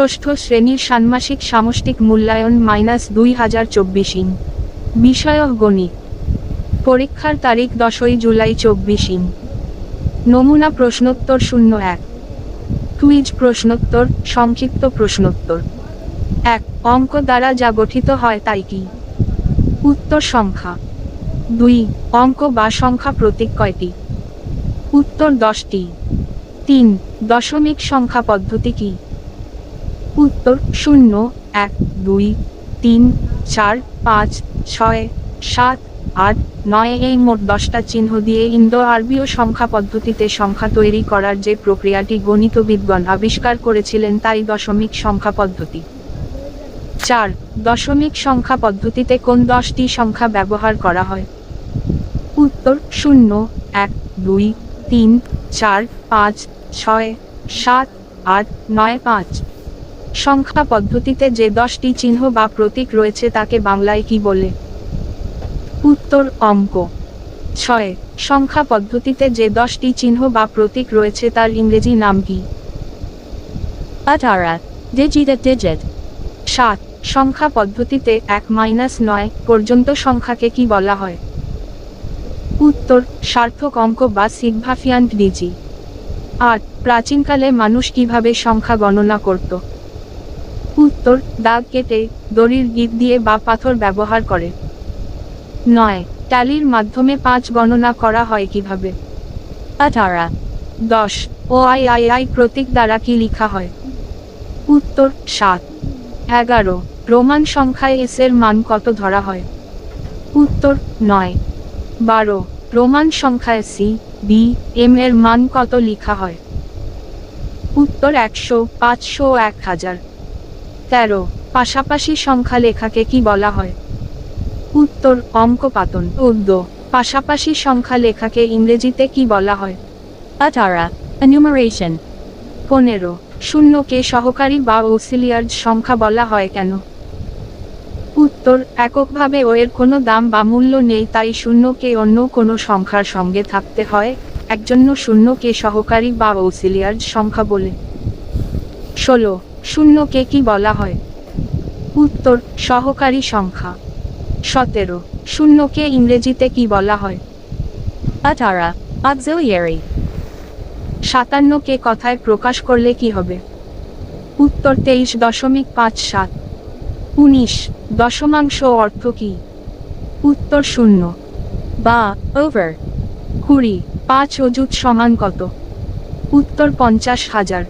ষষ্ঠ শ্রেণির ষান্মাসিক সামষ্টিক মূল্যায়ন মাইনাস দুই হাজার চব্বিশ ইং বিষয় গণিত। পরীক্ষার তারিখ দশই জুলাই চব্বিশ ইং নমুনা প্রশ্নোত্তর শূন্য এক। কুইজ প্রশ্নোত্তর, সংক্ষিপ্ত প্রশ্নোত্তর। এক, অঙ্ক দ্বারা যা গঠিত হয় তাই কি? উত্তর সংখ্যা। দুই, অঙ্ক বা সংখ্যা প্রতীক কয়টি? উত্তর দশটি। তিন, দশমিক সংখ্যা পদ্ধতি কি? উত্তর শূন্য এক দুই তিন চার পাঁচ ছয় সাত আট নয় এই মোট দশটা চিহ্ন দিয়ে ইন্দো আরবীয় সংখ্যা পদ্ধতিতে সংখ্যা তৈরি করার যে প্রক্রিয়াটি গণিতবিদগণ আবিষ্কার করেছিলেন তাই দশমিক সংখ্যা পদ্ধতি। চার, দশমিক সংখ্যা পদ্ধতিতে কোন দশটি সংখ্যা ব্যবহার করা হয়? উত্তর শূন্য এক দুই তিন চার পাঁচ ছয় সাত আট নয় পাঁচ। সংখ্যা পদ্ধতিতে যে দশটি চিহ্ন বা প্রতীক রয়েছে তাকে বাংলায় কি বলে? উত্তর অঙ্ক। ছয় সংখ্যা পদ্ধতিতে যে দশটি চিহ্ন বা প্রতীক রয়েছে তার ইংরেজি নাম কি. সাত সংখ্যা পদ্ধতিতে এক মাইনাস নয় পর্যন্ত সংখ্যাকে কি বলা হয়? উত্তর সার্থক অঙ্ক বা সিগভাফিয়ান্ট ডিজি। আট প্রাচীনকালে মানুষ কীভাবে সংখ্যা গণনা করত? উত্তর, দাগ কেটে দড়ির গিট দিয়ে বা পাথর ব্যবহার করে। নয়, ট্যালির মাধ্যমে পাঁচ গণনা করা হয় কীভাবে? Atara. দশ ও আই আই আই প্রতীক দ্বারা কি লিখা হয়? উত্তর, সাত। এগারো রোমান সংখ্যায় এস এর মান কত ধরা হয়? উত্তর, নয়। বারো রোমান সংখ্যায় সি, বি, এম এর মান কত লিখা হয়? উত্তর একশো, পাঁচশো, এক হাজার। তেরো পাশাপাশি সংখ্যা লেখাকে কি বলা হয় উত্তর অঙ্কপাতন উদ্য পাশাপাশি সংখ্যা লেখাকে ইংরেজিতে কি বলা হয় Atara. Enumeration. পনেরো শূন্যকে সহকারী বা অক্সিলিয়ার্জ সংখ্যা বলা হয় কেন উত্তর এককভাবে ও এর কোনো দাম বা মূল্য নেই তাই শূন্যকে অন্য কোনো সংখ্যার সঙ্গে থাকতে হয় একজন্য শূন্যকে সহকারী বা অক্সিলিয়ার্জ সংখ্যা বলে ষোলো শূন্যকে কি বলা হয়? উত্তর সহকারী সংখ্যা। সতেরো শূন্যকে ইংরেজিতে কি বলা হয়? Atara. Auxiliary. সাতান্নকে কথায় প্রকাশ করলে কি হবে? উত্তর তেইশ দশমিক পাঁচ সাত। উনিশ দশমাংশ অর্থ কি? উত্তর শূন্য। বা ওভার কুড়ি পাঁচ অযুত সমান কত? উত্তর পঞ্চাশ হাজার।